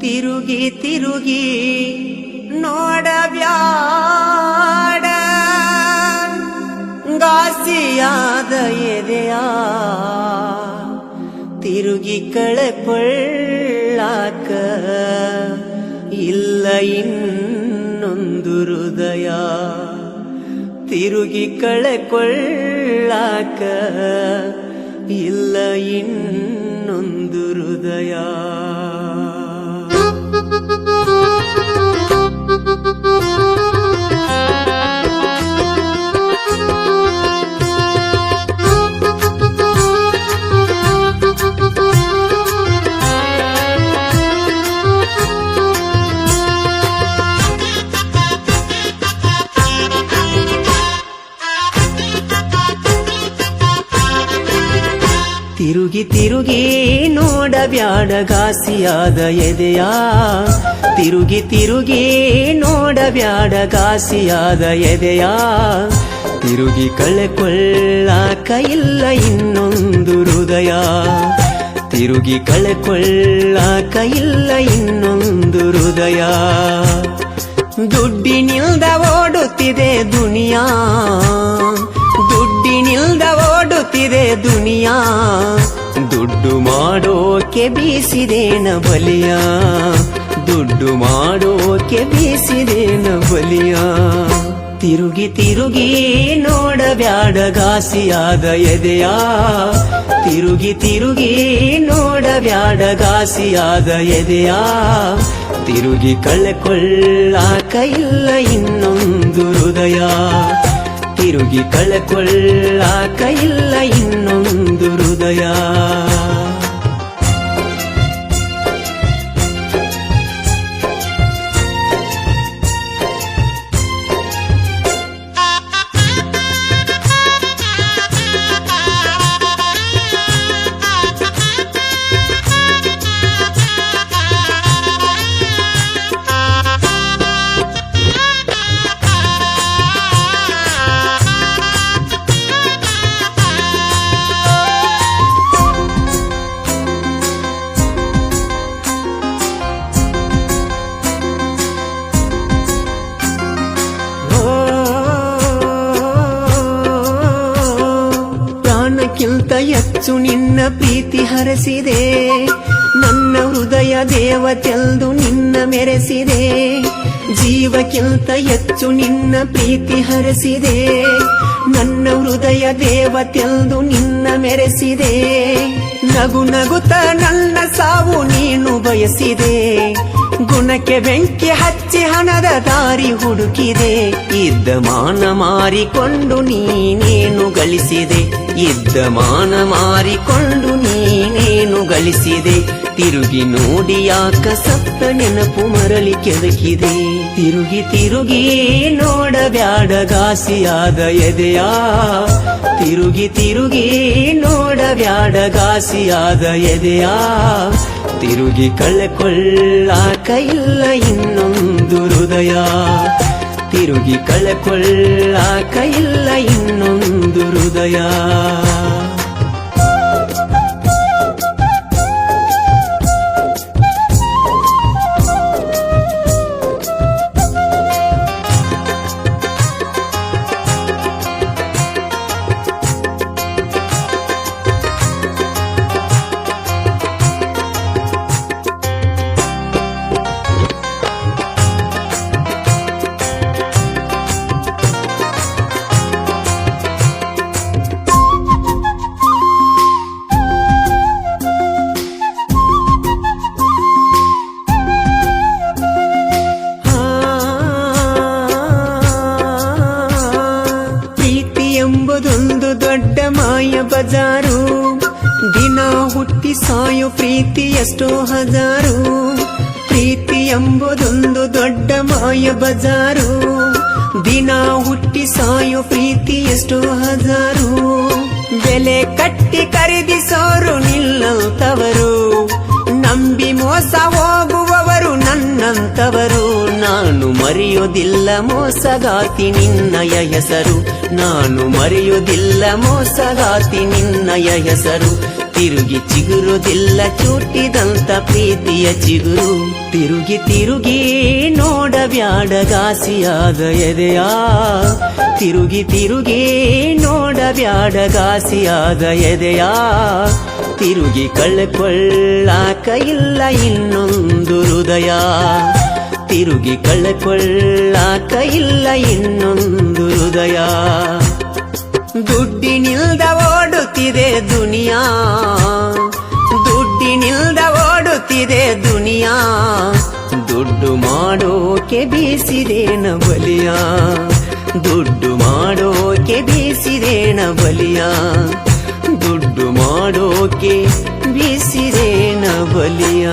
ತಿರುಗಿ ತಿರುಗಿ ನೋಡಬ್ಯಾಡ ಗಾಸಿಯಾದ ಎದೆಯ ತಿರುಗಿ ಕಳೆಕೊಳ್ಳಾಕ ಇಲ್ಲ ಇನ್ನೊಂದು ಹೃದಯ ತಿರುಗಿ ಕಳೆಕೊಳ್ಳಾಕ ಇಲ್ಲ ಇನ್ನೊಂದು ಹೃದಯ. ತಿರುಗಿ ತಿರುಗಿ ನೋಡಬ್ಯಾಡ ಗಾಸಿಯಾದ ಎದೆಯ. ತಿರುಗಿ ತಿರುಗಿ ನೋಡಬ್ಯಾಡ ಗಾಸಿಯಾದ ಎದೆಯ. ತಿರುಗಿ ಕಳೆಕೊಳ್ಳಾಕ ಇಲ್ಲ ಇನ್ನೊಂದು ಹೃದಯ. ತಿರುಗಿ ಕಳೆಕೊಳ್ಳಾಕ ಇಲ್ಲ ಇನ್ನೊಂದು ಹೃದಯ. ದುಡ್ಡಿನಿಲ್ದ ಓಡುತ್ತಿದೆ ದುನಿಯಾ. ದುಡ್ಡಿನಿಲ್ದ ಓಡುತ್ತಿದೆ ದುನಿಯಾ. ಮಾಡೋಕೆ ಬೀಸಿದೇನ ಬಲಿಯ? ದುಡ್ಡು ಮಾಡೋಕೆ ಬೀಸಿದೇನ ಬಲಿಯ? ತಿರುಗಿ ತಿರುಗಿ ನೋಡಬ್ಯಾಡ ಗಾಸಿಯಾದ ಎದೆಯ? ತಿರುಗಿ ತಿರುಗಿ ನೋಡಬ್ಯಾಡ ಗಾಸಿಯಾದ ಎದೆಯ? ತಿರುಗಿ ಕಳೆಕೊಳ್ಳಾಕ ಇಲ್ಲ ಇನ್ನೊಂದು ಹೃದಯ? ತಿರುಗಿ ಕಳೆಕೊಳ್ಳಾಕ ಇಲ್ಲ ಪ್ರಾಣಕ್ಕಿಂತ ಹೆಚ್ಚು ನಿನ್ನ ಪ್ರೀತಿ ಹರಸಿದೆ. ನನ್ನ ಹೃದಯ ದೇವತೆಲ್ದು ನಿನ್ನ ಮೆರೆಸಿದೆ. ಜೀವಕ್ಕಿಂತ ಹೆಚ್ಚು ನಿನ್ನ ಪ್ರೀತಿ ಹರಸಿದೆ. ನನ್ನ ಹೃದಯ ದೇವತೆಲ್ದು ನಿನ್ನ ಮೆರೆಸಿದೆ. ನಗು ನಗುತ್ತ ನನ್ನ ಸಾವು ನೀನು ಬಯಸಿದೆ. ಗುಣಕ್ಕೆ ಬೆಂಕಿ ಹಚ್ಚಿ ಹಣದ ದಾರಿ ಹುಡುಕಿದೆ. ಇದ್ದ ಮಾನ ಮಾರಿಕೊಂಡು ನೀನೇನು ಗಳಿಸಿದೆ? ಇದ್ದ ಮಾನ ಮಾರಿಕೊಂಡು ನೀನೇನು ಗಳಿಸಿದೆ? ತಿರುಗಿ ನೋಡಿ ಯಾಕ ಸತ್ತ ನೆನಪು ಮರಳಿ ಕೆದಕಿದೆ? ತಿರುಗಿ ತಿರುಗಿ ನೋಡಬ್ಯಾಡ ಗಾಸಿಯಾದ ಎದೆಯ. ತಿರುಗಿ ತಿರುಗಿ ನೋಡಬ್ಯಾಡ ಗಾಸಿಯಾದ ಎದೆಯ. ತಿರುಗಿ ಕಳೆಕೊಳ್ಳಾಕ ಇಲ್ಲ ಇನ್ನೊಂದು ಹೃದಯ. ತಿರುಗಿ ಕಳೆಕೊಳ್ಳಾಕ ಇಲ್ಲ ಇನ್ನೊಂದು ಹೃದಯ. ದೊಡ್ಡ ಮಾಯ ಬಜಾರು. ದಿನ ಹುಟ್ಟಿ ಸಾಯೋ ಪ್ರೀತಿ ಎಷ್ಟೋ ಹಜಾರು. ಪ್ರೀತಿ ಎಂಬುದೊಂದು ದೊಡ್ಡ ಮಾಯ ಬಜಾರು. ದಿನ ಹುಟ್ಟಿ ಸಾಯೋ ಪ್ರೀತಿ ಎಷ್ಟೋ ಹಜಾರು. ಬೆಲೆ ಕಟ್ಟಿ ಖರೀದಿಸೋರು ನಿಲ್ಲಂತವರು. ನಂಬಿ ಮೋಸ ಹೋಗುವವರು ನನ್ನಂತವರು. ನಾನು ಮರೆಯೋದಿಲ್ಲ ಮೋಸಗಾತಿ ನಿನ್ನಯ ಹೆಸರು. ನಾನು ಮರೆಯೋದಿಲ್ಲ ಮೋಸಗಾತಿ ನಿನ್ನಯ ಹೆಸರು. ತಿರುಗಿ ಚಿಗುರುದಿಲ್ಲ ಚೂಟಿದಂತ ಪ್ರೀತಿಯ ಚಿಗುರು. ತಿರುಗಿ ತಿರುಗಿ ನೋಡಬ್ಯಾಡಗಾಸಿಯಾದ ಎದೆಯ. ತಿರುಗಿ ತಿರುಗಿ ನೋಡಬ್ಯಾಡಗಾಸಿಯಾದ ಎದೆಯ. ತಿರುಗಿ ಕಳ್ಕೊಳ್ಳಾಕ ಇಲ್ಲ ಇನ್ನೊಂದು ಹೃದಯ. ತಿರುಗಿ ಕೈ ಇಲ್ಲ ಇನ್ನೊಂದು ಹೃದಯ. ದುಡ್ಡಿನಿಲ್ದ ಓಡುತ್ತಿದೆ ದುನಿಯಾ. ದುಡ್ಡಿನಿಲ್ದ ಓಡುತ್ತಿದೆ ದುನಿಯಾ. ದುಡ್ಡು ಮಾಡೋಕೆ ಬೀಸಿದೇನ ಬಲಿಯ. ದುಡ್ಡು ಮಾಡೋಕೆ ಬೀಸಿದೇನ ಬಲಿಯ. ದುಡ್ಡು ಮಾಡೋಕೆ ಬೀಸಿದೇನ ಬಲಿಯ.